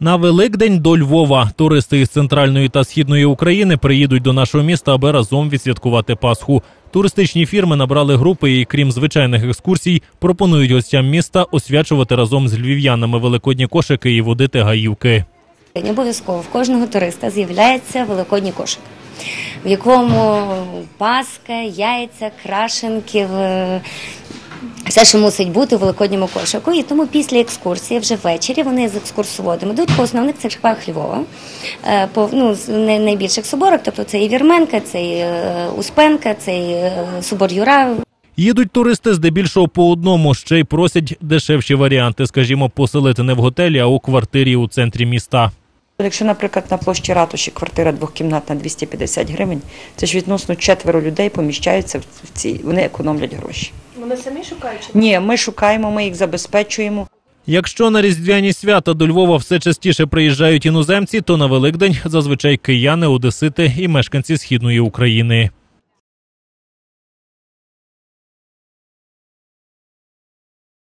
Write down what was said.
На Великдень до Львова туристи із центральної та східної України приїдуть до нашого міста, аби разом відсвяткувати Пасху. Туристичні фірми набрали групи і, крім звичайних екскурсій, пропонують гостям міста освячувати разом з львів'янами великодні кошики і водити гаївки. Обов'язково в кожного туриста з'являється великодній кошик, в якому паска, яйця, крашенки, все, що мусить бути в великодньому кошику. І тому після екскурсії, вже ввечері, вони з екскурсоводом йдуть по основних церквах Львова, е, по ну, найбільших соборах, тобто це і Вірменка, це і е, Успенка, це і е, собор Юра, Їдуть туристи здебільшого по одному, ще й просять дешевші варіанти, скажімо, поселити не в готелі, а у квартирі у центрі міста. Якщо, наприклад, на площі ратуші квартира двохкімнатна 250 гривень, це ж відносно четверо людей поміщаються в цій, вони економлять гроші. Вони самі шукають? чи Ні, ми шукаємо, ми їх забезпечуємо. Якщо на різдвяні свята до Львова все частіше приїжджають іноземці, то на Великдень зазвичай кияни, одесити і мешканці східної України.